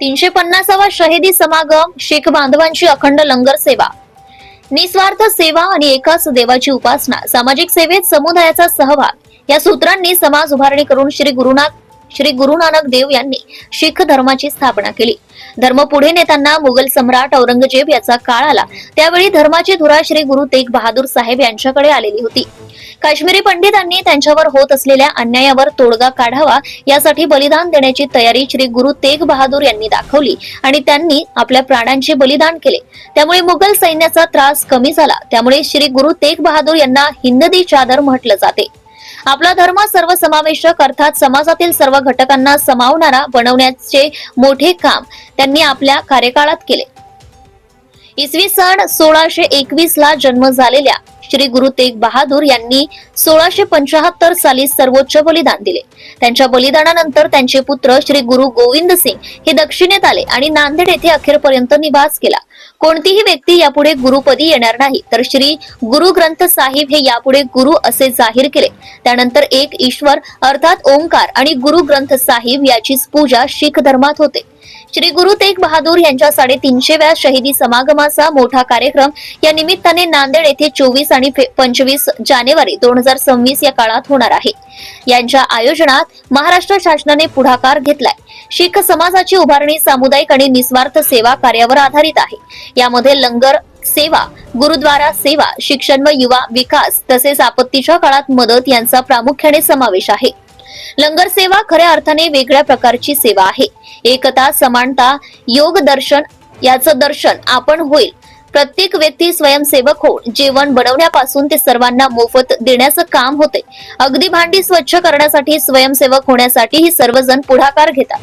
तीनशे पन्नासावा शहीदी समागम शीख बांधवांची अखंड लंगर सेवा. निस्वार्थ सेवा आणि एकाच देवाची उपासना सामाजिक सेवेत समुदायाचा सहभाग या सूत्रांनी समाज उभारणी करून श्री गुरुनाथ श्री गुरु नानक देव यांनी शीख धर्माची स्थापना केली. धर्म पुढे नेताना मुघल सम्राट औरंगजेब याचा काळ आला. त्यावेळी धर्माची धुरा श्री गुरु तेग बहादूर साहेब यांच्याकडे आलेली होती. काश्मीरी पंडितांनी त्यांच्यावर होत असलेल्या अन्यायावर तोडगा काढावा यासाठी बलिदान देण्याची तयारी श्री गुरु तेग बहादूर यांनी दाखवली आणि त्यांनी आपल्या प्राणांचे बलिदान केले. त्यामुळे मुघल सैन्याचा त्रास कमी झाला. त्यामुळे श्री गुरु तेग बहादूर यांना हिंददी चादर म्हटलं जाते. आपला धर्म सर्वसमावेशक अर्थात समाजातील सर्व घटकांना समावणारा बनवण्याचे मोठे काम त्यांनी आपल्या कार्यकाळात केले. इसवी सन सोळाशे एकवीस ला जन्म झालेल्या श्री गुरु तेग बहादूर यांनी सोळाशे पंचाहत्तर साली सर्वोच्च बलिदान दिले. त्यांच्या बलिदानानंतर त्यांचे पुत्र श्री गुरु गोविंद सिंग हे दक्षिणेत आले आणि नांदेड येथे अखेरपर्यंत निवास केला. कोणतीही व्यक्ती यापुढे गुरुपदी येणार नाही. तर श्री गुरु ग्रंथ साहिब हे यापुढे गुरु असे जाहीर केले. त्यानंतर एक ईश्वर अर्थात ओंकार आणि गुरु ग्रंथ साहिब याचीच पूजा शीख धर्मात होते. श्री गुरु तेग बहादूर यांच्या साडेतीनशेव्या शहीदी समागमाचा मोठा कार्यक्रम या निमित्ताने नांदेड येथे चोवीस आणि पंचवीस जानेवारी दोन हजार सव्वीस या काळात होणार आहे. यांच्या आयोजनात महाराष्ट्र शासनाने पुढाकार घेतलाय. शीख समाजाची उभारणी सामुदायिक आणि निस्वार्थ सेवा कार्यावर आधारित आहे. यामध्ये लंगर सेवा गुरुद्वारा सेवा शिक्षण व युवा विकास तसेच आपत्तीच्या काळात मदत यांचा प्रामुख्याने समावेश आहे. लंगर सेवा खऱ्या अर्थाने वेगळ्या प्रकारची सेवा आहे. एकता समानता योग दर्शन याचं दर्शन आपण होईल. प्रत्येक व्यक्ती स्वयंसेवक हो जेवण बनवण्यापासून ते सर्वांना मोफत देण्याचं काम होते. अगदी भांडी स्वच्छ करण्यासाठी स्वयंसेवक होण्यासाठी ही सर्वजण पुढाकार घेतात.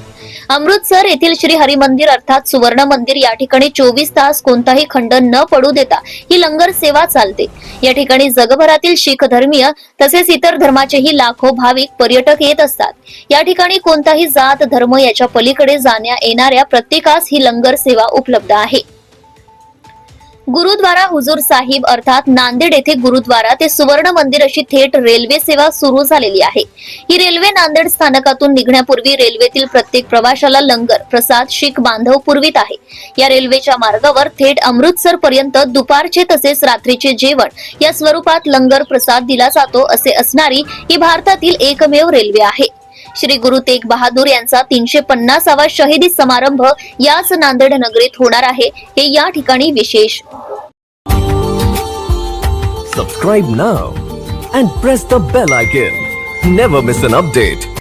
अमृतसर येथील श्री हरिमंदिर अर्थात सुवर्ण मंदिर या ठिकाणी चोवीस तास कोणताही खंड न पडू देता ही लंगर सेवा चालते. या ठिकाणी जगभरातील शीख धर्मीय तसेच इतर धर्माचेही लाखो भाविक पर्यटक येत असतात. या ठिकाणी कोणताही जात धर्म याच्या पलीकडे जाण्या येणाऱ्या प्रत्येकास ही लंगर सेवा उपलब्ध आहे. गुरुद्वारा हुजूर साहिब अर्थात नांदेड येथे गुरुद्वारा ते सुवर्ण मंदिर अशी थेट रेल्वे सेवा सुरू झालेली आहे. ही रेल्वे नांदेड स्थानकातून निघण्यापूर्वी रेल्वेतील प्रत्येक प्रवाशाला लंगर प्रसाद शीख बांधव पुरवित आहे. या रेल्वेच्या मार्गावर थेट अमृतसर पर्यंत दुपारचे तसेच रात्रीचे जेवण या स्वरूपात लंगर प्रसाद दिला जातो असे असणारी ही भारतातील एकमेव रेल्वे आहे. श्री गुरु तेग बहादूर यांचा तीनशे पन्नासावा शहीदी समारंभ याच नांदेड नगरीत होणार आहे. हे या ठिकाणी विशेष. Subscribe now and press the bell icon never miss an update